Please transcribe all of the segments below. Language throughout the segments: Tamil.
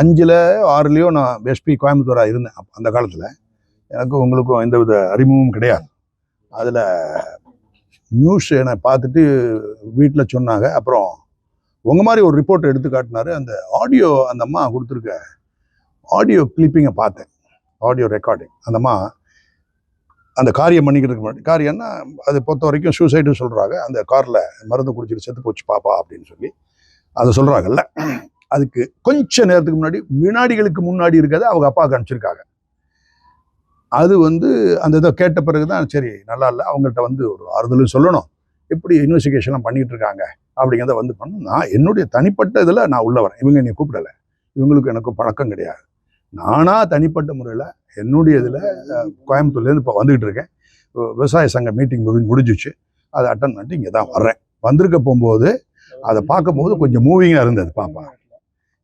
அஞ்சில் ஆறுலேயோ நான் எஸ்பி கோயம்புத்தூராக இருந்தேன் அந்த காலத்தில். எனக்கும் உங்களுக்கும் எந்தவித அறிமுகமும் கிடையாது. அதில் நியூஸ் என்னை பார்த்துட்டு வீட்டில் சொன்னாங்க. அப்புறம் உங்கள் மாதிரி ஒரு ரிப்போர்ட் எடுத்து காட்டினாரு. அந்த ஆடியோ அந்த அம்மா கொடுத்துருக்க ஆடியோ கிளிப்பிங்கை பார்த்தேன். ஆடியோ ரெக்கார்டிங் அந்த அம்மா அந்த காரியம் பண்ணிக்கிறதுக்கு முன்னாடி காரியம்னா அதை பொறுத்த வரைக்கும் சூசைடுன்னு சொல்கிறாங்க அந்த காரில் மருந்து குடிச்சிட்டு செத்து போச்சு பாப்பா அப்படின்னு சொல்லி அதை சொல்கிறாங்கல்ல அதுக்கு கொஞ்ச நேரத்துக்கு முன்னாடி வினாடிகளுக்கு முன்னாடி இருக்கிறத அவங்க அப்பாவுக்கு அனுப்பிச்சிருக்காங்க அது வந்து அந்த இதை கேட்ட பிறகு தான் சரி நல்லா இல்லை அவங்கள்ட்ட வந்து ஒரு ஆறுதலும் சொல்லணும். எப்படி இன்வெஸ்டிகேஷன்லாம் பண்ணிகிட்டு இருக்காங்க அப்படிங்கிறத வந்து பண்ணணும். நான் என்னுடைய தனிப்பட்ட இதில் நான் உள்ள வரேன். இவங்க என்னை கூப்பிடலை. இவங்களுக்கு எனக்கும் பழக்கம் கிடையாது. நானாக தனிப்பட்ட முறையில் என்னுடைய இதில் கோயம்புத்தூர்லேருந்து இப்போ வந்துக்கிட்டு இருக்கேன். விவசாய சங்க மீட்டிங் முடிஞ்சு முடிஞ்சிச்சு. அதை அட்டன் பண்ணிட்டு இங்கே தான் வர்றேன். வந்திருக்க போகும்போது அதை பார்க்கும்போது கொஞ்சம் மூவிங்காக இருந்தது பாப்பா.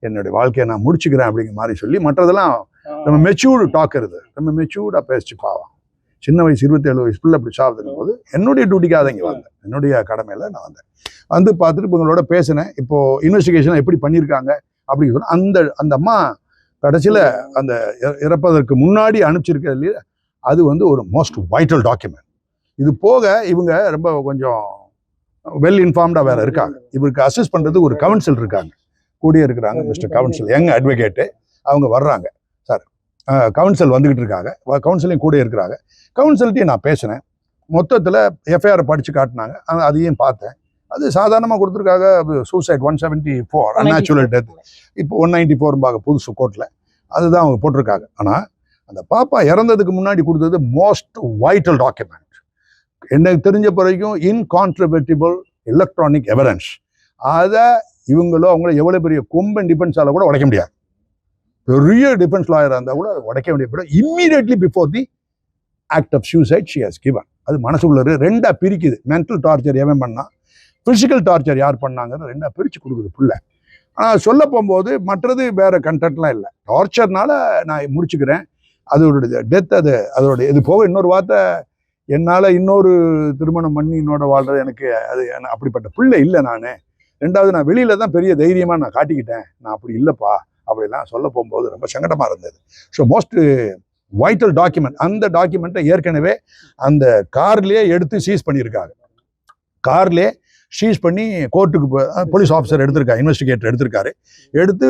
என்னுடைய வாழ்க்கையை நான் முடிச்சுக்கிறேன் அப்படிங்கிற மாதிரி சொல்லி மற்றதெல்லாம் நம்ம மெச்சூர்டு டாக் இருது நம்ம மெச்சூர்டாக பேசிச்சு பாவம். சின்ன வயசு இருபத்தேழு வயசு பிள்ளை அப்படி சாப்பிட்டு போது என்னுடைய டியூட்டிக்காக இங்கே வந்தேன். என்னுடைய கடமையில் நான் வந்தேன். வந்து பார்த்துட்டு இப்போ உங்களோட பேசினேன். இப்போ இன்வெஸ்டிகேஷன் எப்படி பண்ணியிருக்காங்க அப்படின்னு சொன்னா அந்த அந்த அம்மா கடைசியில் அந்த இற- இறப்பதற்கு முன்னாடி அனுப்பிச்சிருக்கிறது இல்லையா அது வந்து ஒரு மோஸ்ட் வைட்டல் டாக்குமெண்ட் இது போக இவங்க ரொம்ப கொஞ்சம் வெல் இன்ஃபார்ம்டாக வேற இருக்காங்க. இவருக்கு அசிஸ்ட் பண்ணுறதுக்கு ஒரு கவுன்சில் இருக்காங்க. கூடிய இருக்கிறாங்க மிஸ்டர் கவுன்சில். யங் அட்வொகேட்டு அவங்க வர்றாங்க. சார் கவுன்சில் வந்துகிட்டு இருக்காங்க. கவுன்சிலையும் கூட இருக்கிறாங்க கவுன்சில்ட்டையும் நான் பேசினேன். மொத்தத்தில் எஃப்ஐஆர் படித்து காட்டினாங்க. ஆனா அதையும் பார்த்தேன். அது சாதாரணமாக கொடுத்துருக்காங்க. Suicide one seventy four unnatural death இப்போ ஒன் நைன்டி ஃபோர்பாங்க புதுசு கோர்ட்டில் அதுதான் அவங்க போட்டிருக்காங்க. ஆனால் அந்த பாப்பா இறந்ததுக்கு முன்னாடி கொடுத்தது மோஸ்ட் வைட்டல் டாக்குமெண்ட் எனக்கு தெரிஞ்ச வரைக்கும் இன்கான்ட்ரவெர்டிபிள் எலக்ட்ரானிக் எவிடன்ஸ் அதை இவங்களோ அவங்கள எவ்வளோ பெரிய கொம்பன் டிஃபென்ஸால கூட உடைக்க முடியாது. பெரிய டிஃபென்ஸ் லாயராக இருந்தால் கூட அதை உடைக்க முடியாது. Immediately before the act of suicide she has given அது மனசுக்குள்ள ரெண்டாக பிரிக்குது. மென்டல் டார்ச்சர் எவன் பண்ணால் ஃபிசிக்கல் டார்ச்சர் யார் பண்ணாங்கன்னு ரெண்டாக பிரித்து கொடுக்குது புள்ள. ஆனால் சொல்ல போகும்போது மற்றது வேறு கண்டென்ட்லாம் இல்லை. டார்ச்சர்னால நான் முடிச்சுக்கிறேன். அதோடைய டெத் அது அதோடைய இது போக இன்னொரு வார்த்தை என்னால் இன்னொரு திருமணம் பண்ணி என்னோட வாழ்கிறது எனக்கு அது எனக்கு அப்படிப்பட்ட பிள்ளை இல்லை நான். ரெண்டாவது நான் வெளியில தான் பெரிய தைரியமாக நான் காட்டிக்கிட்டேன். நான் அப்படி இல்லைப்பா அப்படிலாம் சொல்ல போகும்போது ரொம்ப சங்கடமாக இருந்தது. ஸோ மோஸ்ட் வைட்டல் டாக்குமெண்ட் அந்த டாக்குமெண்ட்டை ஏற்கனவே அந்த கார்லேயே எடுத்து சீஸ் பண்ணியிருக்காங்க. கார்லேயே சீஸ் பண்ணி கோர்ட்டுக்கு போலீஸ் ஆஃபீஸர் எடுத்திருக்காரு இன்வெஸ்டிகேட்டர் எடுத்திருக்காரு. எடுத்து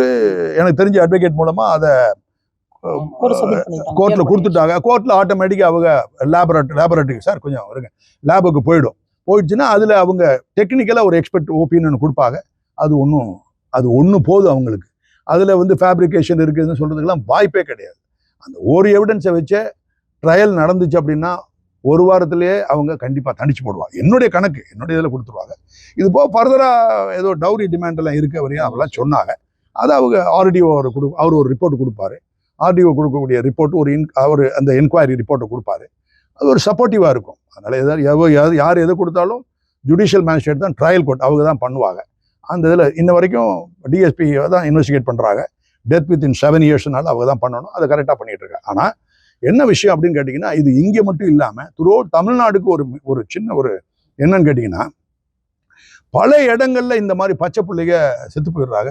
எனக்கு தெரிஞ்ச அட்வொகேட் மூலமா அதை. கோர்ட்டில் கொடுத்துட்டாங்க. கோர்ட்டில் ஆட்டோமேட்டிக்காக அவங்க லேபரேட்டரி லேபரேட்டரி சார் கொஞ்சம் இருங்க. லேபுக்கு போயிடும். போயிடுச்சுன்னா அதில் அவங்க டெக்னிக்கலாக ஒரு எக்ஸ்பெக்ட் ஒப்பீனியன் கொடுப்பாங்க. அது ஒன்றும் அது ஒன்று போதும் அவங்களுக்கு. அதில் வந்து ஃபேப்ரிகேஷன் இருக்குதுன்னு சொல்கிறதுக்கெல்லாம் வாய்ப்பே கிடையாது. அந்த ஒரு எவிடன்ஸை வச்சே ட்ரையல் நடந்துச்சு அப்படின்னா ஒரு வாரத்திலேயே அவங்க கண்டிப்பாக தண்டிச்சு போடுவாங்க. என்னுடைய கணக்கு என்னுடைய இதில் கொடுத்துருவாங்க. இது போக ஃபர்தராக ஏதோ டவுரி டிமாண்ட் எல்லாம் இருக்க வரையும் அவெல்லாம் சொன்னாங்க. அதை அவங்க ஆர்டிஓ அவர் கொடு அவர் ஒரு ரிப்போர்ட் கொடுப்பாரு. ஆர்டிஓ கொடுக்கக்கூடிய ரிப்போர்ட் ஒரு இன் அவர் அந்த என்கொயரி ரிப்போர்ட்டை கொடுப்பாரு. அது ஒரு சப்போர்ட்டிவாக இருக்கும். அதனால் எதாவது எவ்வளோ யார் யார் எது கொடுத்தாலும் ஜுடிஷியல் மேஜிஸ்ட்ரேட் தான் ட்ரையல் கோர்ட் அவங்க தான் பண்ணுவாங்க. அந்த இதில் இன்ன வரைக்கும் டிஎஸ்பி தான் இன்வெஸ்டிகேட் பண்ணுறாங்க டெத் வித் இன் செவன் இயர்ஸ்னால அவங்க தான் பண்ணணும். அதை கரெக்டாக பண்ணிட்டு இருக்காங்க. ஆனால் என்ன விஷயம் அப்படின்னு கேட்டிங்கன்னா இது இங்கே மட்டும் இல்லாமல் துரோ தமிழ்நாடுக்கு ஒரு ஒரு சின்ன ஒரு என்னன்னு கேட்டிங்கன்னா பல இடங்களில் இந்த மாதிரி பச்சை பிள்ளைங்க செத்து போயிடுறாங்க.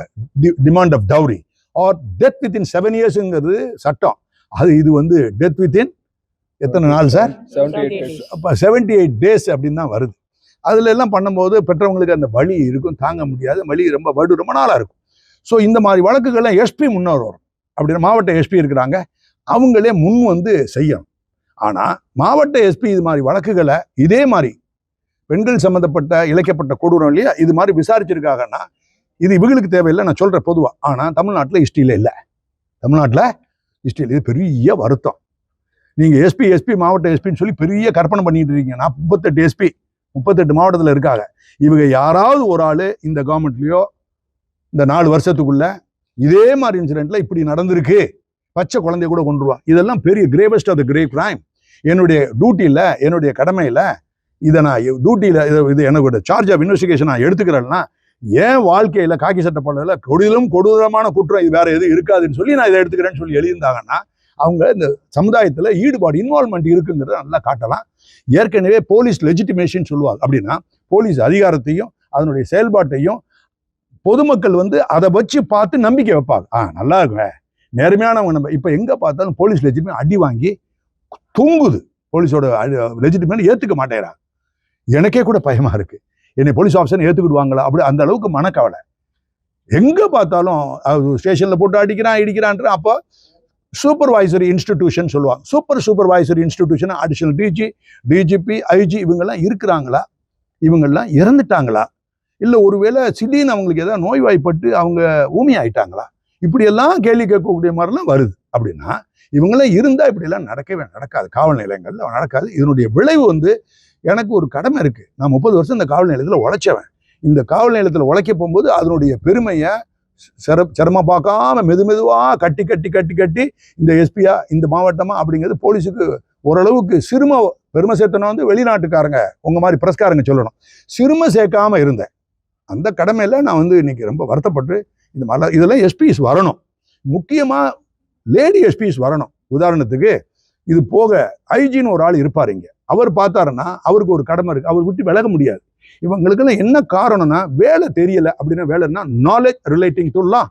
Demand of dowry or death within seven இயர்ஸுங்கிறது சட்டம். அது இது வந்து டெத் வித் இன் எத்தனை நாள் சார் அப்போ செவன்டி எயிட் டேஸ் அப்படின்னு தான் வருது. அதுல எல்லாம் பண்ணும்போது பெற்றவங்களுக்கு அந்த வலி இருக்கும் தாங்க முடியாது. வலி ரொம்ப வடு ரொம்ப நாளாக இருக்கும். ஸோ இந்த மாதிரி வழக்குகள்லாம் எஸ்பி முன்னோர் வரும். அப்படின்னா மாவட்ட எஸ்பி இருக்கிறாங்க. அவங்களே முன் வந்து செய்யணும். ஆனால் மாவட்ட எஸ்பி இது மாதிரி வழக்குகளை இதே மாதிரி பெண்கள் சம்மந்தப்பட்ட இழைக்கப்பட்ட கொடூரம் இல்லையா? இது மாதிரி விசாரிச்சிருக்காங்கன்னா இது இவங்களுக்கு தேவையில்லை நான் சொல்கிறேன் பொதுவாக ஆனால் தமிழ்நாட்டில் ஹிஸ்ட்ரியில் இல்லை. தமிழ்நாட்டில் ஹிஸ்ட்ரியில் இது பெரிய வருத்தம். நீங்கள் எஸ்பி எஸ்பி மாவட்ட எஸ்பின்னு சொல்லி பெரிய கற்பனை பண்ணிட்டு இருக்கீங்க. நான் முப்பத்தெட்டு எஸ்பி முப்பத்தெட்டு மாவட்டத்தில் இருக்காங்க. இவங்க யாராவது ஒரு ஆள் இந்த கவர்மெண்ட்லேயோ இந்த நாலு வருஷத்துக்குள்ள இதே மாதிரி இன்சிடெண்ட்டில் இப்படி நடந்திருக்கு. பச்சை குழந்தைய கூட கொண்டுருவா இதெல்லாம் பெரிய gravest of the grave crime என்னுடைய டியூட்டியில் என்னுடைய கடமையில் இதை நான் டியூட்டியில் இது எனக்கு சார்ஜ் ஆஃப் இன்வெஸ்டிகேஷன் நான் எடுத்துக்கிறேன்னா என் வாழ்க்கையில் காக்கி சட்டை கொடிலும் கொடூரமான குற்றம் இது வேற எதுவும் இருக்காதுன்னு சொல்லி நான் இதை எடுத்துக்கிறேன்னு சொல்லி எழுதியிருந்தாங்கன்னா அவங்க இந்த சமுதாயத்தில் ஈடுபாடு இன்வால்மெண்ட் இருக்குங்கிறத நல்லா காட்டலாம். ஏற்கனவே போலீஸ் லெஜிட்டிமேஷன் சொல்லுவாங்க. அப்படின்னா போலீஸ் அதிகாரத்தையும் அதனுடைய செயல்பாட்டையும் பொதுமக்கள் வந்து அதை வச்சு பார்த்து நம்பிக்கை வைப்பாங்க. ஆ நல்லா இருக்கும். நேர்மையானவங்க நம்ம இப்போ எங்கே பார்த்தாலும் போலீஸ் லெஜிட்மே அடி வாங்கி தூங்குது. போலீஸோட லெஜிட்மேட் ஏத்துக்க மாட்டேங்கிறாங்க எனக்கே கூட பயமாக இருக்குது என்னை போலீஸ் ஆஃபீஸர் ஏற்றுக்கிடுவாங்களா அப்படி அந்த அளவுக்கு மனக்கவலை. எங்கே பார்த்தாலும் ஸ்டேஷனில் போட்டு அடிக்கிறான் இடிக்கிறான்ற அப்போ சூப்பர்வைசரி இன்ஸ்டிடியூஷன் சொல்லுவாங்க. Super supervisory institution additional DG DGP IG இவங்கெல்லாம் இருக்கிறாங்களா? இவங்கெல்லாம் இறந்துட்டாங்களா? இல்லை ஒருவேளை திடீர்னு அவங்களுக்கு ஏதாவது நோய்வாய்ப்பட்டு அவங்க ஊமி ஆயிட்டாங்களா இப்படியெல்லாம் கேள்வி கேட்கக்கூடிய மாதிரிலாம் வருது. அப்படின்னா இவங்களாம் இருந்தால் இப்படியெல்லாம் நடக்கவே நடக்காது. காவல் நிலையங்கள்ல நடக்காது. இதனுடைய விளைவு வந்து எனக்கு ஒரு கடமை இருக்குது நான் முப்பது வருஷம் இந்த காவல் நிலையத்தில் உழைச்சவன். இந்த காவல் நிலையத்தில் உழைக்க போகும்போது அதனுடைய பெருமையை சிற சிரமம் பார்க்காம மெது மெதுவாக கட்டி கட்டி கட்டி கட்டி இந்த எஸ்பியா இந்த மாவட்டமா அப்படிங்கிறது போலீஸுக்கு ஓரளவுக்கு சிறும பெருமை சேர்த்தனை வந்து வெளிநாட்டுக்காரங்க. உங்க மாதிரி பிரஸ்காரங்க சொல்லணும். சிறுமை சேர்க்காம இருந்தேன். அந்த கடமையில நான் வந்து இன்னைக்கு ரொம்ப வருத்தப்பட்டு இந்த மாதிரிலாம் இதெல்லாம் எஸ்பிஸ் வரணும். முக்கியமா லேடி எஸ்பிஸ் வரணும். உதாரணத்துக்கு இது போக ஐஜின்னு ஒரு ஆள் இருப்பார் இங்கே. அவர் பார்த்தாருன்னா அவருக்கு ஒரு கடமை இருக்கு. அவர் விட்டு விலக முடியாது. இவங்களுக்குலாம் என்ன காரணம்னா வேலை தெரியல அப்படின்னா வேலைன்னா knowledge relating to law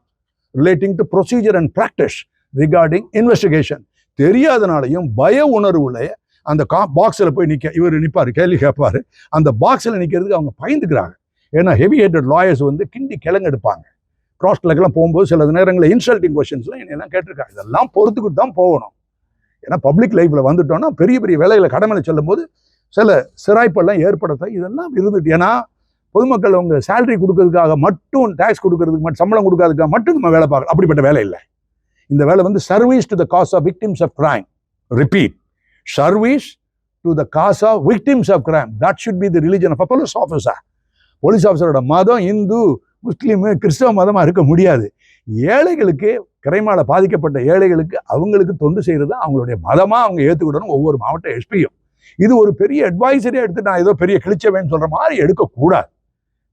relating to procedure and practice regarding investigation தெரியாதனாலையும் பய உணர்வுல அந்த கா பாக்ஸில் போய் நிற்க இவர் நிற்பார் கேள்வி கேட்பாரு. அந்த பாக்ஸில் நிற்கிறதுக்கு அவங்க பயந்துக்கிறாங்க. ஏன்னா ஹெவி ஹேட்டட் லாயர்ஸ் வந்து கிண்டி கிளங்கெடுப்பாங்க கிராஸ் போகும்போது சில நேரங்களில் இன்சல்ட்டிங் கொஸ்டின்ஸ்லாம் என்னெல்லாம் கேட்டிருக்காங்க. இதெல்லாம் பொறுத்துக்கிட்டு தான் போகணும். ஏன்னா பப்ளிக் லைஃப்பில் வந்துட்டோம்னா பெரிய பெரிய வேலைகளை கடமையில் சொல்லும்போது சில சிராய்ப்பெல்லாம் ஏற்படுத்த இதெல்லாம் இருந்துட்டு ஏன்னா பொதுமக்கள் அவங்க சேலரி கொடுக்கறதுக்காக மட்டும் டேக்ஸ் கொடுக்கறதுக்கு மட்டும் சம்பளம் கொடுக்கறதுக்காக மட்டும் நம்ம வேலை பார்க்கலாம் அப்படிப்பட்ட வேலை இல்லை. இந்த வேலை வந்து service to the cause of victims of crime repeat service to the cause of victims of crime that should be the religion of police officer police ஆஃபீஸரோட மதம் இந்து முஸ்லீமு கிறிஸ்தவ மதமாக இருக்க முடியாது. ஏழைகளுக்கு கிரைமால பாதிக்கப்பட்ட ஏழைகளுக்கு அவங்களுக்கு தொண்டு செய்கிறது அவங்களுடைய மதமாக அவங்க ஏற்றுக்கிடணும் ஒவ்வொரு மாவட்ட எஸ்பியும் இது ஒரு பெரிய அட்வைசரியாக எடுத்து நான் ஏதோ பெரிய கிழிச்சவேன்னு சொல்கிற மாதிரி எடுக்கக்கூடாது.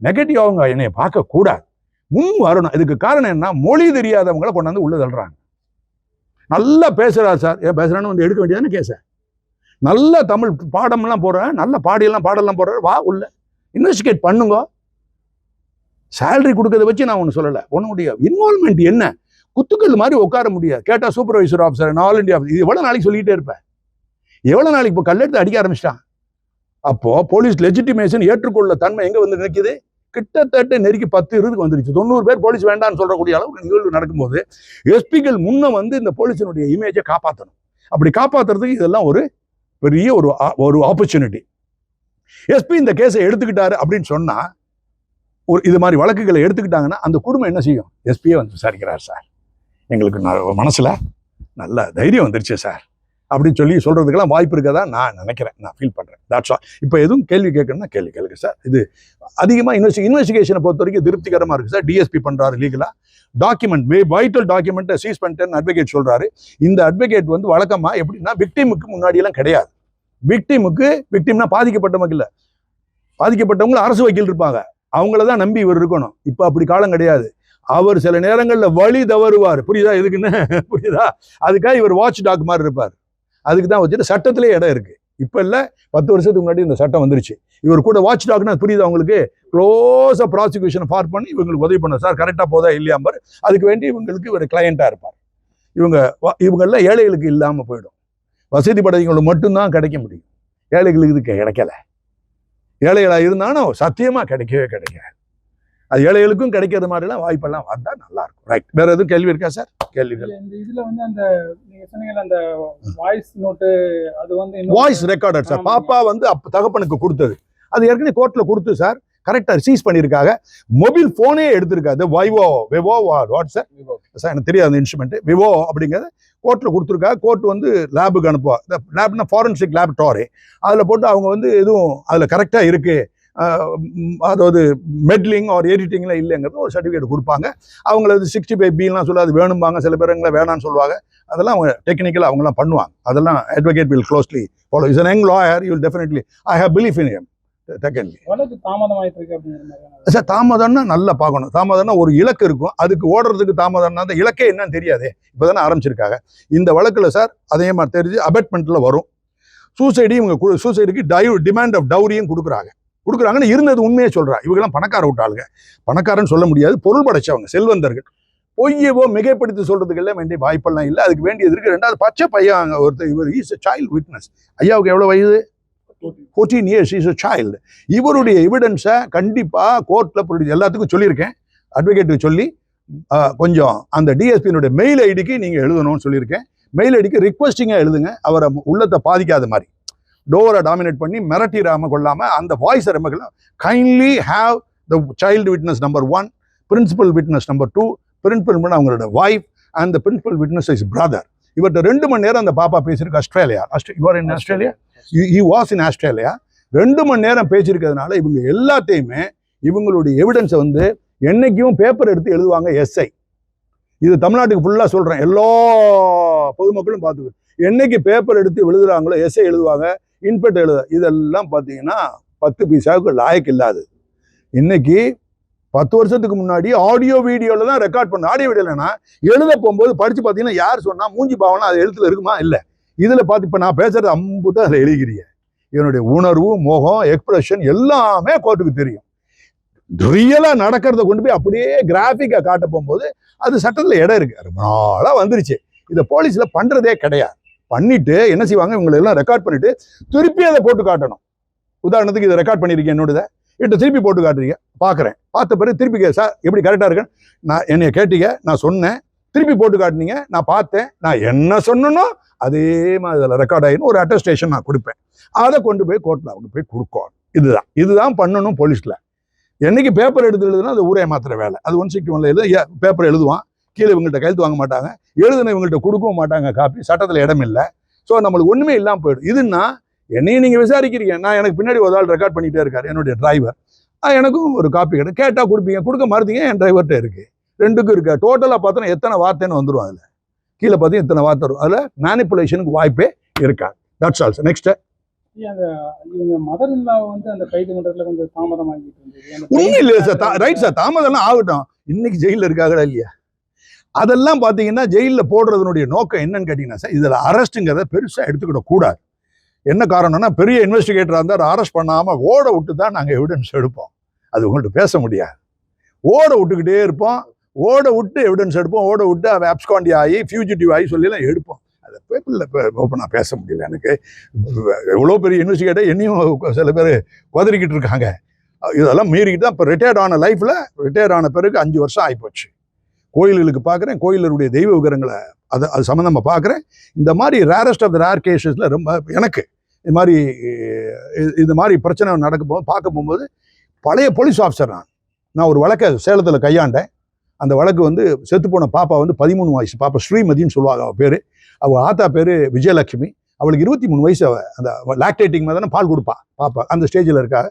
நெகட்டிவ் அவங்க என்னை பார்க்கக்கூடாது. முன் வரணும். இதுக்கு காரணம் என்ன? மொழி தெரியாதவங்கள கொண்டாந்து உள்ள தள்ளுறாங்க. நல்லா பேசுறா சார் ஏன் பேசுறான்னு வந்து எடுக்க வேண்டியதானே கேச நல்ல தமிழ் பாடம்லாம் போடுறேன் நல்ல பாடியெல்லாம் பாடலாம் போடுறேன் வா உள்ள. இன்வெஸ்டிகேட் பண்ணுங்க. சேலரி கொடுக்கறத வச்சு நான் ஒன்று சொல்லலை. உன்னுடைய இன்வால்மெண்ட் என்ன? குத்துக்கள் மாதிரி உட்கார முடியாது. கேட்டால் சூப்பர்வைசர் ஆஃபீஸர் ஆல் இண்டியா இது எவ்வளோ நாளைக்கு சொல்லிட்டே இருப்பேன் எவ்வளோ நாளைக்கு இப்போ கல்லெடுத்து அடிக்க ஆரம்பிச்சிட்டான்? அப்போ போலீஸ் லெஜிட்டிமேஷன் ஏற்றுக்கொள்ள தன்மை எங்கே வந்து நிற்கிது? கிட்டத்தட்ட நெருக்கி பத்து இருபதுக்கு வந்துருச்சு. தொண்ணூறு பேர் போலீஸ் வேண்டாம்னு சொல்கிறக்கூடிய அளவுக்கு நிகழ்வு நடக்கும்போது எஸ்பிகள் முன்ன வந்து இந்த போலீஸினுடைய இமேஜை காப்பாற்றணும் அப்படி காப்பாற்றுறதுக்கு இதெல்லாம் ஒரு பெரிய ஒரு ஒரு ஆப்பர்ச்சுனிட்டி எஸ்பி இந்த கேஸை எடுத்துக்கிட்டாரு அப்படின்னு சொன்னால் ஒரு இது மாதிரி வழக்குகளை எடுத்துக்கிட்டாங்கன்னா அந்த குடும்பம் என்ன செய்யும்? எஸ்பியே வந்து விசாரிக்கிறார் சார். எங்களுக்கு ந- நல்ல தைரியம் வந்துருச்சு சார். அப்படின்னு சொல்லி சொல்றதுக்கெல்லாம் வாய்ப்பு இருக்கதா? நான் நினைக்கிறேன். நான் ஃபீல் பண்ணுறேன் தாட்ஸ் ஆல் இப்போ எதுவும் கேள்வி கேட்கணும்னா கேள்வி கேளுங்க சார். இது அதிகமாக இன்வெஸ்டி இன்வெஸ்டிகேஷனை பொறுத்த வரைக்கும் திருப்திகரமாக இருக்கு சார். டிஎஸ்பி பண்றாரு லீகலாக டாக்குமெண்ட் வைட்டல் டாக்குமெண்ட்டை சீஸ் பண்ணிட்டேன்னு அட்வொகேட் சொல்கிறாரு இந்த அட்வொகேட் வந்து வழக்கமா எப்படின்னா விக்டிமுக்கு முன்னாடியெல்லாம் கிடையாது. விக்டிமுக்கு விக்டிம்னா பாதிக்கப்பட்டவங்க இல்லை. பாதிக்கப்பட்டவங்களும் அரசு வக்கீல் இருப்பாங்க. அவங்கள தான் நம்பி இவர் இருக்கணும். இப்போ அப்படி காலம் கிடையாது. அவர் சில நேரங்களில் வழி தவறுவார். புரியுதா? எதுக்குன்னு? புரியுதா? அதுக்காக இவர் வாட்ச் டாக் மாதிரி இருப்பார். அதுக்கு தான் வச்சுட்டு சட்டத்திலே இடம் இருக்கு. இப்போ இல்லை பத்து வருஷத்துக்கு முன்னாடி இந்த சட்டம் வந்துருச்சு. இவர் கூட வாட்ச் டாக்னா புரியுது அவங்களுக்கு க்ளோஸாக ப்ராசிக்யூஷன் ஃபார் பண்ணி இவங்களுக்கு உதவி பண்ண சார் கரெக்டாக போதா இல்லையாம்பர் அதுக்கு வேண்டி இவங்களுக்கு ஒரு கிளையண்ட்டாக இருப்பார். இவங்க இவங்கெல்லாம் ஏழைகளுக்கு இல்லாமல் போயிடும். வசதி படைத்தவங்களுக்கு மட்டும்தான் கிடைக்க முடியும். ஏழைகளுக்கு இது கிடைக்கல. ஏழைகளாக இருந்தாலும் சத்தியமாக கிடைக்கவே கிடைக்காது. அது ஏழைகளுக்கும் கிடைக்கிறது மாதிரிலாம் வாய்ப்பெல்லாம் வந்தா நல்லா இருக்கும். ரைட் வேற எதுவும் கேள்வி இருக்கா சார் கேள்விகள். இந்த இதுல வந்து அந்த நீங்க சொன்னீங்கல்ல அந்த வாய்ஸ் நோட்டு அது வந்து வாய்ஸ் ரெக்கார்டர் சார். பாப்பா வந்து அப்ப தகப்பனுக்கு கொடுத்தது. அது ஏற்கனவே கோர்ட்ல கொடுத்து சார் கரெக்டா சீஸ் பண்ணியிருக்காங்க. மொபைல் போனே எடுத்திருக்காது vivo vivo what sir sir எனக்கு தெரியாது அந்த இன்ஸ்ட்ருமெண்ட் விவோ அப்படிங்கிறது கோர்ட்டில் கொடுத்துருக்கா. கோர்ட் வந்து லேபுக்கு அனுப்புவா. லேப்னா ஃபாரன்சிக் லேபரட்டரி அதில் போட்டு அவங்க வந்து எதுவும் அதில் கரெக்டாக இருக்குது அதாவது மெட்லிங் ஆர் எடிட்டிங்லாம் இல்லைங்கிறது ஒரு சர்டிஃபிகேட் கொடுப்பாங்க. அவங்களது சிக்ஸ்டி ஃபைவ் பிலாம் சொல்ல அது வேணும்பாங்க சில பேருங்களை வேணாம்னு சொல்லுவாங்க. அதெல்லாம் அவங்க டெக்னிக்கலாக அவங்களாம் பண்ணுவாங்க. அதெல்லாம் advocate will closely follow is an young lawyer you definitely I have belief in him secondly sir தாமதம்னா நல்லா பார்க்கணும். தாமதம்னா ஒரு இலக்கு இருக்கும். அதுக்கு ஓடுறதுக்கு தாமதம்னா அந்த இலக்கே என்னன்னு தெரியாது. இப்போதானே ஆரம்பிச்சிருக்காங்க. இந்த வழக்குல சார் அதே மாதிரி தெரிஞ்சு அபெட்மெண்ட்ல வரும். சூசைடு இவங்க சூசைடுக்கு டை டிமாண்ட் ஆஃப் டவுரியும் கொடுக்குறாங்க. கொடுக்குறாங்கன்னு இருந்தது உண்மையே சொல்கிறா இவங்கெல்லாம் பணக்கார விட்டாளுங்க பணக்காரன்னு சொல்ல முடியாது பொருள் படைச்சவங்க செல்வந்தர்கள். பொய்யவோ மிகைப்படுத்தி சொல்கிறதுக்கு எல்லாம் வேண்டிய வாய்ப்பெல்லாம் இல்லை. அதுக்கு வேண்டியது இருக்குது ரெண்டாவது பச்சை பையன் அங்கே ஒருத்தர் இவர் இஸ் சைல்டு விட்னஸ் ஐயாவுக்கு எவ்வளோ வயது? Fourteen years is a child இவருடைய எவிடன்ஸை கண்டிப்பாக கோர்ட்டில் எல்லாத்துக்கும் சொல்லியிருக்கேன். அட்வொகேட்டுக்கு சொல்லி கொஞ்சம் அந்த டிஎஸ்பியினுடைய மெயில் ஐடிக்கு நீங்கள் எழுதணும்னு சொல்லியிருக்கேன். மெயில் ஐடிக்கு ரிக்வஸ்டிங்காக எழுதுங்க. அவரை உள்ளத்தை பாதிக்காத மாதிரி. டோரை டாமினேட் பண்ணி மிரட்டிடாம கொள்ளாமல் அந்த வாய்ஸை ரொம்ப kindly have the child witness number one principal witness number two principal அவங்களோட wife and the principal witness is brother இவர்கிட்ட ரெண்டு மணி நேரம் அந்த பாப்பா பேசியிருக்கு Australia your in Australia he was in Australia ரெண்டு மணி நேரம் பேசியிருக்கிறதுனால இவங்க எல்லாத்தையுமே இவங்களுடைய எவிடன்ஸை வந்து என்னைக்கும் பேப்பர் எடுத்து எழுதுவாங்க எஸ்ஐ இது தமிழ்நாட்டுக்கு ஃபுல்லாக சொல்கிறேன் எல்லா பொதுமக்களும் பார்த்துக்கோ என்னைக்கு பேப்பர் எடுத்து எழுதுறாங்களோ எஸ்ஐ எழுதுவாங்க. இன்பெக்ட் எழுத. இதெல்லாம் பார்த்தீங்கன்னா பத்து பைசாவுக்கு லாயக்கு இல்லாது. இன்னைக்கு பத்து வருஷத்துக்கு முன்னாடி ஆடியோ வீடியோவில் தான் ரெக்கார்ட் பண்ண. ஆடியோ வீடியோலன்னா எழுத போகும்போது படித்து பார்த்தீங்கன்னா யார் சொன்னால் மூஞ்சி பாவனா அது எழுத்துல இருக்குமா? இல்லை. இதில் பார்த்து இப்போ நான் பேசுறது அம்புட்டு அதில் எழுதிக்கிறீங்க இவனுடைய உணர்வு முகம் எக்ஸ்பிரஷன் எல்லாமே கோர்ட்டுக்கு தெரியும். ரியலாக நடக்கிறத கொண்டு போய் அப்படியே கிராஃபிக்காக காட்ட போகும்போது அது சட்டத்தில் இடம் இருக்குது ரொம்ப நாளாக வந்துருச்சு. இதை போலீஸில் பண்ணுறதே கிடையாது. பண்ணிட்டு என்ன செய்வாங்க? இவங்களை எல்லாம் ரெக்கார்ட் பண்ணிட்டு திருப்பி அதை போட்டு காட்டணும். உதாரணத்துக்கு இதை ரெக்கார்ட் பண்ணியிருக்கேன் என்னோடத. இட்ட திருப்பி போட்டு காட்டுறீங்க. பார்க்குறேன். பார்த்த பிறகு திருப்பி கே- சார் எப்படி கரெக்டாக இருக்கேன் நான் என்னைய கேட்டீங்க நான் சொன்னேன். திருப்பி போட்டு காட்டினீங்க நான் பார்த்தேன். நான் என்ன சொன்னனோ அதே மாதிரி அதில் ரெக்கார்ட் ஆகிடும் ஒரு அட்டஸ்டேஷன் நான் கொடுப்பேன். அதை கொண்டு போய் கோர்ட்டில் அவங்க போய் கொடுக்கணும். இதுதான். இதுதான் பண்ணணும் போலீஸில் என்னைக்கு பேப்பர் எடுத்து எழுதுனா அது ஊரே மாத்திர வேலை. அது ஒன் சிக்ஸ்டி ஒன்ல எழுத பேப்பர் எழுதுவான். கீழே இவங்கள்ட்ட கையெழுத்து வாங்க மாட்டாங்க. எழுதுன இவங்கள்ட்ட கொடுக்கவும் மாட்டாங்க. காப்பி சட்டத்தில் இடம் இல்லை. ஸோ நம்மளுக்கு ஒன்றுமே இல்லாமல் போயிடும். இதுன்னா என்னையும் நீங்கள் விசாரிக்கிறீங்க. நான் எனக்கு பின்னாடி ஒரு ஆள் ரெக்கார்ட் பண்ணிகிட்டே இருக்காரு என்னுடைய டிரைவர் எனக்கும் ஒரு காப்பி கிடைக்கும் கேட்டால் கொடுப்பீங்க. கொடுக்க மறுத்தீங்க என் டிரைவர்கிட்ட இருக்கு. ரெண்டுக்கும் இருக்கு. டோட்டலாக பார்த்தோன்னா எத்தனை வார்த்தைன்னு வந்துடும் அதில். கீழே பார்த்தீங்கன்னா எத்தனை வார்த்தை வரும். அதில் மேனிப்புலேஷனுக்கு வாய்ப்பே இருக்கா தட்ஸ் ஆல்சோ நெக்ஸ்ட் உண்மை இல்லையா சார் ரைட் சார் தாமதம்லாம் ஆகட்டும். இன்னைக்கு ஜெயிலில் இருக்காங்களா இல்லையா? அதெல்லாம் பார்த்தீங்கன்னா ஜெயிலில் போடுறதுனுடைய நோக்கம் என்னன்னு கேட்டிங்கன்னா சார் இதில் அரெஸ்ட்டுங்கிறத பெருசாக எடுத்துக்கிட கூடாது. என்ன காரணம்னா பெரிய இன்வெஸ்டிகேட்டராக இருந்தால் அரெஸ்ட் பண்ணாமல் ஓட விட்டு தான் நாங்கள் எவிடன்ஸ் எடுப்போம். அது உங்கள்கிட்ட பேச முடியாது. ஓட விட்டுக்கிட்டே இருப்போம். ஓட விட்டு எவிடன்ஸ் எடுப்போம். ஓட விட்டு அவன் அப்ஸ்காண்டி ஆகி ஃபியூஜிட்டிவ் ஆகி சொல்லலாம் எடுப்போம். அதை பேப்பரில் நான் பேச முடியல எனக்கு. எவ்வளோ பெரிய இன்வெஸ்டிகேட்டர் என்னையும் சில பேர் குதறிக்கிட்டு இருக்காங்க. இதெல்லாம் மீறிக்கிட்டு தான் இப்போ ரிட்டையர்ட் ஆன லைஃப்பில் ரிட்டையர் ஆன பிறகு அஞ்சு வருஷம் ஆகிப்போச்சு கோயில்களுக்கு பார்க்குறேன். கோயிலருடைய தெய்வ விவரங்களை அதை அது சம்மந்தமாக பார்க்குறேன். இந்த மாதிரி ரேரஸ்ட் ஆஃப் த ரேர் கேசஸில் ரொம்ப எனக்கு இது மாதிரி இது மாதிரி பிரச்சனை நடக்கும் போது பார்க்க போகும்போது பழைய போலீஸ் ஆஃபீஸர் நான். நான் ஒரு வழக்கை சேலத்தில் கையாண்டேன். அந்த வழக்கு வந்து செத்து போன பாப்பா வந்து பதிமூணு வயசு. பாப்பா ஸ்ரீமதின்னு சொல்லுவாங்க அவள் பேர். அவள் ஆத்தா பேர் விஜயலட்சுமி. அவளுக்கு இருபத்தி மூணு வயசு அவள் அந்த லாக்டேட்டிங் மாதிரி தானே பால் கொடுப்பா பாப்பா. அந்த ஸ்டேஜில் இருக்கா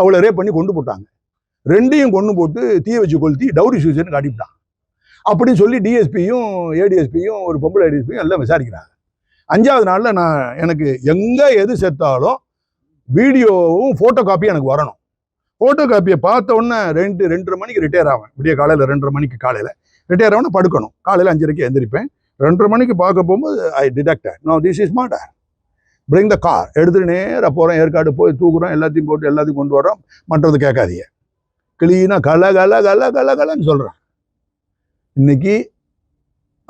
அவளை ரேப் பண்ணி கொண்டு போட்டாங்க. ரெண்டையும் கொண்டு போட்டு தீய வச்சு கொளுத்தி டவுரி சூசன் காட்டிவிட்டான். அப்படின்னு சொல்லி டிஎஸ்பியும் ஏடிஎஸ்பியும் ஒரு பொம்பளை டிஎஸ்பியும் எல்லாம் விசாரிக்கிறாங்க. அஞ்சாவது நாளில் நான் எனக்கு எங்கே எது செத்தாலும் வீடியோவும் ஃபோட்டோ காப்பியும் எனக்கு வரணும். ஃபோட்டோ காப்பியை பார்த்த உடனே ரெண்டு ரெண்டரை மணிக்கு ரிட்டையர் ஆவேன். விடிய காலையில் ரெண்டரை மணிக்கு காலையில். ரிட்டையர் ஆகணும் படுக்கணும். காலையில் அஞ்சரைக்கு எந்திரிப்பேன் ரெண்டரை மணிக்கு பார்க்க போகும்போது I detected no this is matter bring the car எடுத்துட்டு நேராக போகிறோம் ஏற்காடு போய் தூக்குறோம் எல்லாத்தையும் போட்டு எல்லாத்தையும் கொண்டு வரோம் மற்றது கேட்காதீங்க. கிளீனாக கல கல கல கல கலன்னு சொல்கிறேன் இன்னைக்கு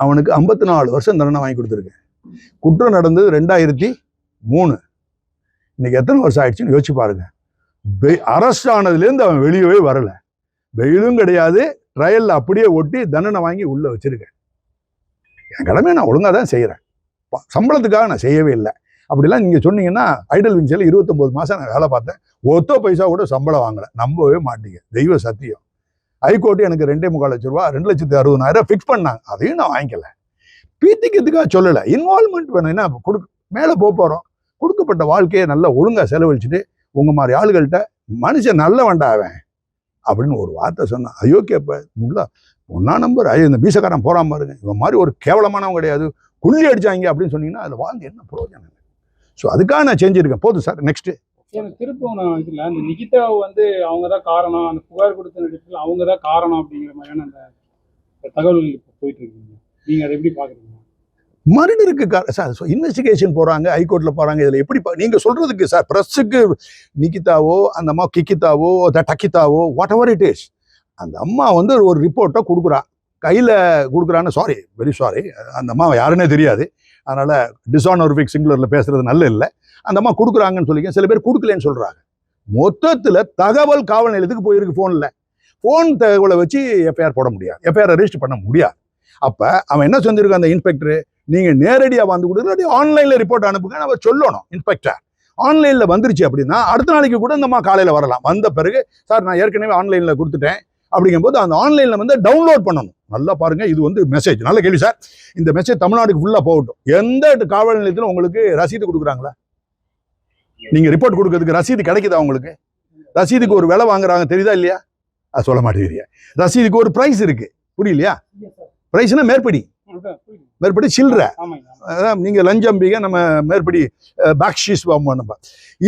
அவனுக்கு ஐம்பத்தி நாலு வருஷம் தண்டனை வாங்கி கொடுத்துருக்கேன் குற்றம் நடந்தது ரெண்டாயிரத்தி மூணு. இன்னைக்கு எத்தனை வருஷம் ஆயிடுச்சுன்னு யோசிச்சு பாருங்க. அரெஸ்ட் ஆனதுலேருந்து அவன் வெளியவே வரல. வெயிலும் கிடையாது ட்ரையலில் அப்படியே ஒட்டி தண்டனை வாங்கி உள்ளே வச்சிருக்கேன். என் கடமையை நான் ஒழுங்காக தான் செய்கிறேன் சம்பளத்துக்காக நான் செய்யவே இல்லை. அப்படிலாம் நீங்கள் சொன்னீங்கன்னா ஐடல் விங்ஸில் இருபத்தொம்போது மாதம் நான் வேலை பார்த்தேன். ஒத்தோ பைசா கூட சம்பளம் வாங்கலை. நம்பவே மாட்டீங்க. தெய்வ சத்தியம். ஹைகோர்ட்டு எனக்கு ரெண்டே முக்கால் லட்ச ரூபா ரெண்டு லட்சத்தி அறுபதாயிரம் ஃபிக்ஸ் பண்ணாங்க. அதையும் நான் வாங்கிக்கல. பீத்திக்கிறதுக்காக சொல்லலை? இன்வால்மெண்ட் வேணும். என்ன கொடு மேலே போக போகிறோம் கொடுக்கப்பட்ட வாழ்க்கையை நல்லா ஒழுங்காக செலவழிச்சுட்டு உங்கள் மாதிரி ஆளுகள்கிட்ட மனுஷன் நல்ல அவன் அப்படின்னு ஒரு வார்த்தை சொன்னான். அயோக்கியப்ப முல்லா ஒன்றா நம்பர். ஐயோ இந்த பீசக்காரன் போறான் பாருங்க. இவன் மாதிரி ஒரு கேவலமானவன் கிடையாது. குள்ளி அடிச்சாங்க அப்படின்னு சொன்னீங்கன்னா அதில் வாழ்ந்து என்ன பிரயோஜனம் ஸோ அதுக்காக நான் செஞ்சிருக்கேன் போதும் சார். நெக்ஸ்ட்டு திருப்பவும் நான் இதில் அந்த நிகிதா வந்து அவங்க தான் காரணம் அந்த புகார் கொடுத்த நடிப்பில் அவங்க தான் காரணம் அப்படிங்கிற மாதிரியான அந்த தகவல்கள் இப்போ போயிட்டு இருக்கீங்க நீங்கள் அதை எப்படி பார்க்குறீங்க மர்டருக்கு சார் இன்வெஸ்டிகேஷன் போகிறாங்க ஹைகோர்ட்டில் போகிறாங்க இதில் எப்படி நீங்கள் சொல்கிறதுக்கு சார் ப்ரெஸ்ஸுக்கு நிகிதாவோ அந்த அம்மா கிக்கிதாவோ த டக்கிதாவோ வாட் எவர் இட் இஸ் அந்த அம்மா வந்து ஒரு ரிப்போர்ட்டை கொடுக்குறா. கையில் கொடுக்குறான்னு சாரி வெரி சாரி அந்த அம்மா யாருன்னே தெரியாது. அதனால் டிசானோரிஃபிக் சிங்குலரில் பேசுகிறது நல்ல இல்லை. அந்த அம்மா கொடுக்குறாங்கன்னு சொல்லிக்க சில பேர் கொடுக்கலன்னு சொல்கிறாங்க மொத்தத்தில் தகவல் காவல் நிலையத்துக்கு போயிருக்கு ஃபோனில் ஃபோன் தகவலை வச்சு எஃப்ஐஆர் போட முடியாது. எஃப்ஐஆர் ரெஜிஸ்டர் பண்ண முடியாது. அப்போ அவன் என்ன செஞ்சிருக்கான் அந்த இன்ஸ்பெக்டர் நீங்கள் நேரடியாக வந்து கொடுத்து ஆன்லைனில் ரிப்போர்ட் அனுப்புங்க நம்ம சொல்லணும் இன்ஸ்பெக்டர் ஆன்லைனில் வந்துருச்சு அப்படின்னா அடுத்த நாளைக்கு கூட இந்த அம்மா வரலாம். வந்த பிறகு சார் நான் ஏற்கனவே ஆன்லைனில் கொடுத்துட்டேன். அப்படிங்கும்போது அந்த ஆன்லைனில் வந்து டவுன்லோட் பண்ணணும். நல்லா பாருங்கள் இது வந்து மெசேஜ் நல்ல கேள்வி சார். இந்த மெசேஜ் தமிழ்நாடுக்கு ஃபுல்லாக போகட்டும். எந்த காவல் நிலையத்திலும் உங்களுக்கு ரசீது கொடுக்குறாங்களா? நீங்க ரிப்போர்ட் கொடுக்கறதுக்கு ரசீது கிடைக்குதா உங்களுக்கு? ரசீதுக்கு ஒரு விலை வாங்குறாங்க தெரியுதா இல்லையா? அது சொல்ல மாட்டேங்கிறீங்க. ரசீதுக்கு ஒரு பிரைஸ் இருக்கு. புரியலையா? பிரைஸ்னா மேற்படி. மேற்படி சில்லற. நீங்க லஞ்சம்பிக நம்ம மேற்படி பேக்ஷீஸ் நம்ம.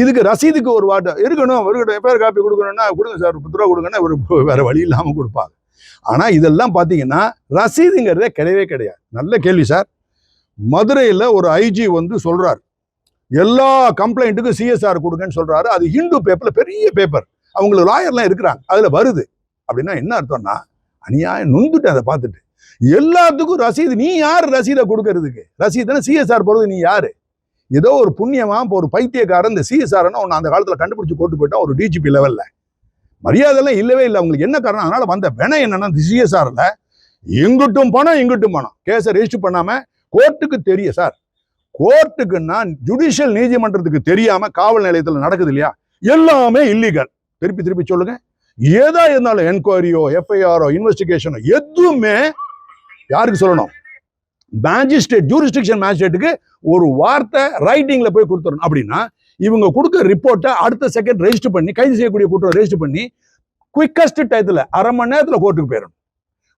இதுக்கு ரசீதுக்கு ஒரு வாட்டை இருக்கணும் இருக்கட்டும் எஃப்ஐஆர் காப்பி கொடுக்கணும்னா கொடுங்க சார் பத்து ரூபா கொடுங்கன்னா ஒரு வேற வழி இல்லாம கொடுப்பாங்க. ஆனா இதெல்லாம் பாத்தீங்கன்னா ரசீதுங்கிறதே கிடையவே கிடையாது. நல்ல கேள்வி சார். மதுரையில ஒரு ஐஜி வந்து சொல்றாரு. எல்லா கம்ப்ளைண்ட்டுக்கும் சிஎஸ்ஆர் கொடுங்கன்னு சொல்கிறாரு அது ஹிந்து பேப்பரில் பெரிய பேப்பர் அவங்களுக்கு லாயர்லாம் இருக்கிறாங்க. அதில் வருது. அப்படின்னா என்ன அர்த்தம்னா அநியாயம் நொந்துட்டு அதை பார்த்துட்டு. எல்லாத்துக்கும் ரசீது நீ யார் ரசீதை கொடுக்கறதுக்கு? ரசீதுனா சிஎஸ்ஆர் போடுறது நீ யார்? ஏதோ ஒரு புண்ணியமா இப்போ ஒரு பைத்தியக்காரன் இந்த சிஎஸ்ஆர்னு ஒன்று அந்த காலத்தில் கண்டுபிடிச்சி கோட்டு போயிட்டான் ஒரு டிஜிபி லெவல்ல மரியாதைலாம் இல்லவே இல்லை. அவங்களுக்கு என்ன காரணம்? அதனால் வந்த வினை என்னன்னா இந்த சிஎஸ்ஆரில் எங்கிட்டும் பணம் எங்கிட்டும் பணம். கேஸை ரெஜிஸ்டர் பண்ணாமல் கோர்ட்டுக்கு தெரிய சார் கோர்ட்டுக்குன்னா ஜுடிஷியல் நீதிமன்றத்துக்கு தெரியாம காவல் நிலையத்தில் நடக்குது இல்லையா? எல்லாமே இல்லீகல் திருப்பி திருப்பி சொல்லுங்க. ஏதா இருந்தாலும் என்கொயரியோ எஃப்ஐஆரோ இன்வெஸ்டிகேஷனோ எதுவுமே யாருக்கு சொல்லணும்? மேஜிஸ்ட்ரேட் ஜூரிஸ்டிக்ஷன் மேஜிஸ்ட்ரேட்டுக்கு ஒரு வார்த்தை ரைட்டிங்ல போய் கொடுத்துடணும். அப்படின்னா இவங்க கொடுக்க ரிப்போர்ட்டை அடுத்த செகண்ட் ரெஜிஸ்டர் பண்ணி கைது செய்யக்கூடிய குற்றம் ரெஜிஸ்டர் பண்ணி குவிக்கஸ்ட் டயத்தில் அரை மணி நேரத்தில் கோர்ட்டுக்கு போயிடணும்.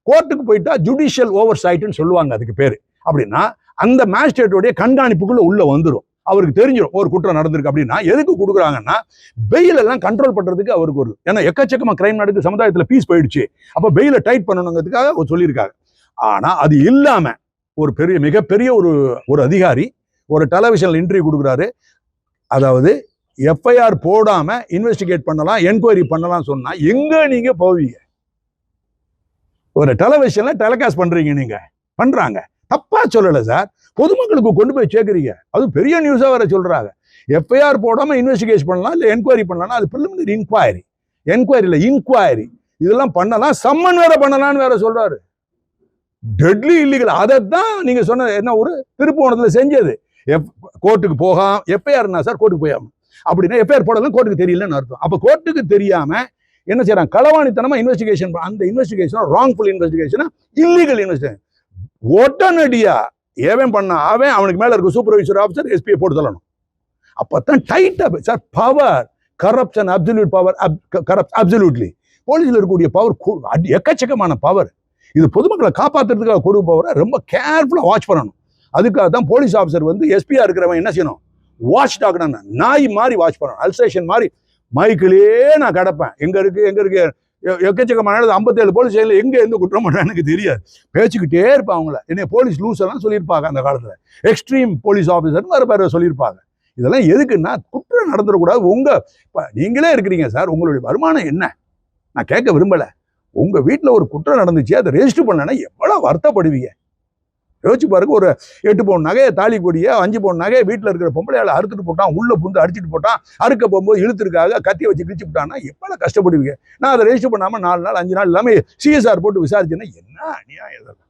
கோர்ட்டுக்கு போயிட்டா ஜுடிஷியல் ஓவர் சைட்டுன்னு சொல்லுவாங்க அதுக்கு பேர். அப்படின்னா அந்த மேஜிஸ்ட்ரேட்டுடைய கண்காணிப்புக்குள்ளே உள்ளே வந்துடும் அவருக்கு தெரிஞ்சிடும் ஒரு குற்றம் நடந்திருக்கு அப்படின்னா எதுக்கு கொடுக்குறாங்கன்னா பெயில் எல்லாம் கண்ட்ரோல் பண்ணுறதுக்கு அவருக்கு ஒரு ஏன்னா எக்கச்சக்கமாக கிரைம் நடக்கு சமுதாயத்தில் பீஸ் போயிடுச்சு. அப்போ பெயிலை டைட் பண்ணணுங்கிறதுக்காக அவர் சொல்லியிருக்காங்க ஆனால் அது இல்லாமல் ஒரு பெரிய மிகப்பெரிய ஒரு ஒரு அதிகாரி ஒரு டெலிவிஷனில் இன்டர்வியூ கொடுக்குறாரு. அதாவது எஃப்ஐஆர் போடாமல் இன்வெஸ்டிகேட் பண்ணலாம் என்கொயரி பண்ணலாம் சொன்னால் எங்கே நீங்கள் போவீங்க? ஒரு டெலிவிஷனில் டெலிகாஸ்ட் பண்ணுறீங்க நீங்கள் பண்ணுறாங்க தப்பா சொல்லல சார். பொதுமக்களுக்கு கொண்டு போய் சேர்க்குறீங்க. அது பெரிய நியூஸா வேற சொல்றாங்க. எஃப்ஐஆர் போடாம இன்வெஸ்டிகேஷன் பண்ணலாம் இல்ல என்கொயரி பண்ணலாம் அது ப்ரிலிமினரி இன்கொயரி என்கொயரி இல்லை இன்கொயரி இதெல்லாம் பண்ணலாம் சம்மன் வேற பண்ணலாம்னு வேற சொல்றாரு. டெட்லி இல்லீகல் அதைத்தான் நீங்க சொன்ன என்ன ஒரு திருப்போணத்துல செஞ்சது. எப் கோர்ட்டுக்கு போகாம எஃப்ஐஆர்னா சார்? கோர்ட்டுக்கு போயாம. அப்படின்னா எஃப்ஐஆர் போடலாம் கோர்ட்டுக்கு தெரியலன்னு அர்த்தம். அப்ப கோர்ட்டுக்கு தெரியாம என்ன செய்யறாங்க களவாணித்தனமா இன்வெஸ்டிகேஷன் அந்த investigation wrongful investigation illegal investigation உடனடியாக ஏவன் பண்ண அவன் அவனுக்கு மேலே இருக்க சூப்பர்வைசர் ஆஃபீஸர் எஸ்பியை போட்டு தள்ளணும். அப்பதான் டைட்டாக sir power corruption absolute power of corrupt absolutely போலீஸில் இருக்கக்கூடிய பவர் எக்கச்சக்கமான பவர் இது பொதுமக்களை காப்பாற்றுறதுக்காக கொடுக்க பவரை ரொம்ப கேர்ஃபுல்லாக வாட்ச் பண்ணணும். அதுக்காக தான் போலீஸ் ஆஃபீஸர் வந்து எஸ்பியாக இருக்கிறவன் என்ன செய்யணும்? வாட்ச் டாக்னா நாய் மாதிரி வாட்ச் பண்ணணும். அல்சேஷன் மாதிரி மைக்கிலே நான் கிடப்பேன். எங்கே இருக்குது எங்கே இருக்குது எ- எக்கச்சக்கமான ஐம்பத்தேழு போலீஸ் ஜெயிலில் எங்கே இருந்து குற்றம் பண்றேன் எனக்கு தெரியாது. பேச்சுக்கிட்டே இருப்பாங்க அவங்கள. என்ன போலீஸ் லூஸ் எல்லாம் சொல்லியிருப்பாங்க அந்த காலத்தில். எக்ஸ்ட்ரீம் போலீஸ் ஆஃபீஸர் வேறு பேர் சொல்லியிருப்பாங்க. இதெல்லாம் எதுக்குன்னா குற்றம் நடந்துடக்கூடாது. உங்கள் இப்போ நீங்களே இருக்கிறீங்க சார். உங்களுடைய வருமானம் என்ன? நான் கேட்க விரும்பலை. உங்கள் வீட்டில் ஒரு குற்றம் நடந்துச்சு அதை ரெஜிஸ்டர் பண்ணனா எவ்வளோ வருத்தப்படுவீங்க? யோசிச்சு பாருங்க ஒரு எட்டு பவுன் நகையை தாலி கொடிய அஞ்சு பவுன் நகையை வீட்டில் இருக்கிற பொம்பளையால் அறுத்துட்டு போட்டான் உள்ள புந்து அடிச்சுட்டு போட்டான் அறுக்க போகும்போது இழுத்துருக்காக கத்தியை வச்சு கிழிச்சு விட்டான்னா எவ்வளவு கஷ்டப்படுவீங்க? நான் அதை ரெஜிஸ்டர் பண்ணாமல் நாலு நாள் அஞ்சு நாள் எல்லாமே சிஎஸ்ஆர் போட்டு விசாரிச்சேன்னா என்ன அநியாயம் இதெல்லாம்?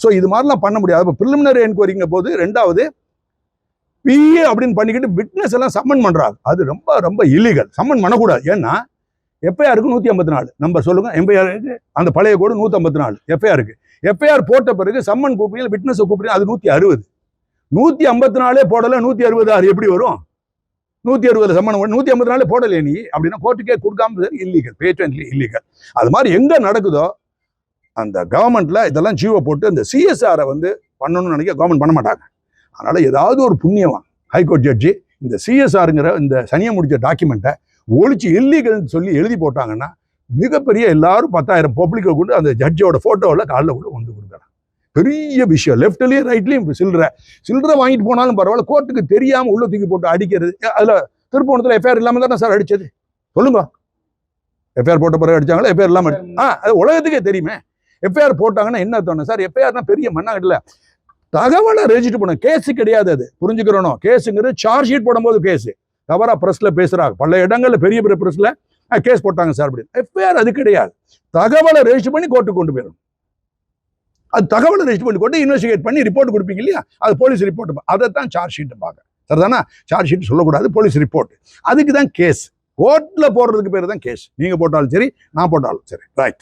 ஸோ இது மாதிரிலாம் பண்ண முடியாது. இப்போ ப்ரிலிமினரி என்கொயரிங்க போது ரெண்டாவது பிஏ அப்படின்னு பண்ணிக்கிட்டு விட்னஸ் எல்லாம் சம்மன் பண்ணுறாங்க அது ரொம்ப ரொம்ப இல்லீகல் சம்மன் பண்ணக்கூடாது. ஏன்னா எஃப்ஐஆருக்கு நூற்றி ஐம்பத்தி நாலு. நம்பர் சொல்லுங்கள் எஃப்ஐஆருக்கு அந்த பழைய கோடு நூற்றி ஐம்பத்தி நாலு. எஃப்ஐஆருக்கு எஃப்ஐஆர் போட்ட பிறகு சம்மன் கூப்பிடுங்க விட்னஸை கூப்பிடுங்க அது நூற்றி அறுபது. நூற்றி ஐம்பத்தி நாலே போடலை நூற்றி அறுபது ஆறு எப்படி வரும்? நூற்றி அறுபது சம்மன் நூற்றி ஐம்பத்தி நாலே போடலையே நீ அப்படின்னா கோர்ட்டுக்கே கொடுக்காம இல்லீகல் பேட்டன்ட்லி இல்லீகல் அது மாதிரி எங்கே நடக்குதோ அந்த கவர்மெண்ட்ல இதெல்லாம் ஜீவோ போட்டு அந்த சிஎஸ்ஆரை வந்து பண்ணணும்னு நினைக்க கவர்மெண்ட் பண்ண மாட்டாங்க. அதனால ஏதாவது ஒரு புண்ணியவான் ஹைகோர்ட் ஜட்ஜி இந்த சிஎஸ்ஆருங்கிற இந்த சனியை முடிச்ச டாக்குமெண்ட்டை ஒழிச்சு இல்லீகல்னு சொல்லி எழுதி போட்டாங்கன்னா மிகப்பெரிய எல்லாரும் பத்தாயிரம் பப்ளிக்கை கொண்டு அந்த ஜட்ஜோட ஃபோட்டோவில் காலில் கூட வந்து கொடுக்குறாங்க பெரிய விஷயம். லெஃப்ட்லேயும் ரைட்லயும் சில்லற. சில்லற வாங்கிட்டு போனாலும் பரவாயில்ல. கோர்ட்டுக்கு தெரியாம உள்ள தூக்கி போட்டு அடிக்கிறது. அதில் அதுல எஃப்ஐஆர் இல்லாம தானே சார் அடிச்சது? சொல்லுங்க. எஃப்ஐஆர் போட்ட பிறகு அடித்தாங்களா எஃப்ஐஆர் இல்லாமல் அடி- ஆ அது உலகத்துக்கே தெரியுமே. எஃப்ஐஆர் போட்டாங்கன்னா என்ன தோணும்? சார் எஃப்ஐஆர்னா பெரிய மண்ணாங்கடல தகவலை ரெஜிஸ்டர் பண்ண கேஸு கிடையாது அது. புரிஞ்சுக்கிறோம் கேஸுங்கிறது சார்ஜ் ஷீட் போடும்போது கேஸ். தவறா பிரஸ்ல பேசுகிறாங்க பல இடங்கள்ல பெரிய பெரிய பிரஸ்ல கேஸ் போட்டாங்க சார் அப்படின்னு. எஃப்ஐஆர் அது கிடையாது. தகவலை ரெஜிஸ்டர் பண்ணி கோர்ட்டுக்கு கொண்டு போயிடும் அது தகவலை ரெஜிஸ்டர் பண்ணி கொண்டு இன்வெஸ்டிகேட் பண்ணி ரிப்போர்ட் கொடுப்பீங்க இல்லையா? அது போலீஸ் ரிப்போர்ட் அதை தான் சார்ஜ் ஷீட்டு பார்க்க. சரிதானா? சார்ஜ் ஷீட் சொல்லக்கூடாது போலீஸ் ரிப்போர்ட் அதுக்கு தான் கேஸ் கோர்ட்டில் போடுறதுக்கு பேர் தான் கேஸ் நீங்கள் போட்டாலும் சரி நான் போட்டாலும் சரி. ரைட்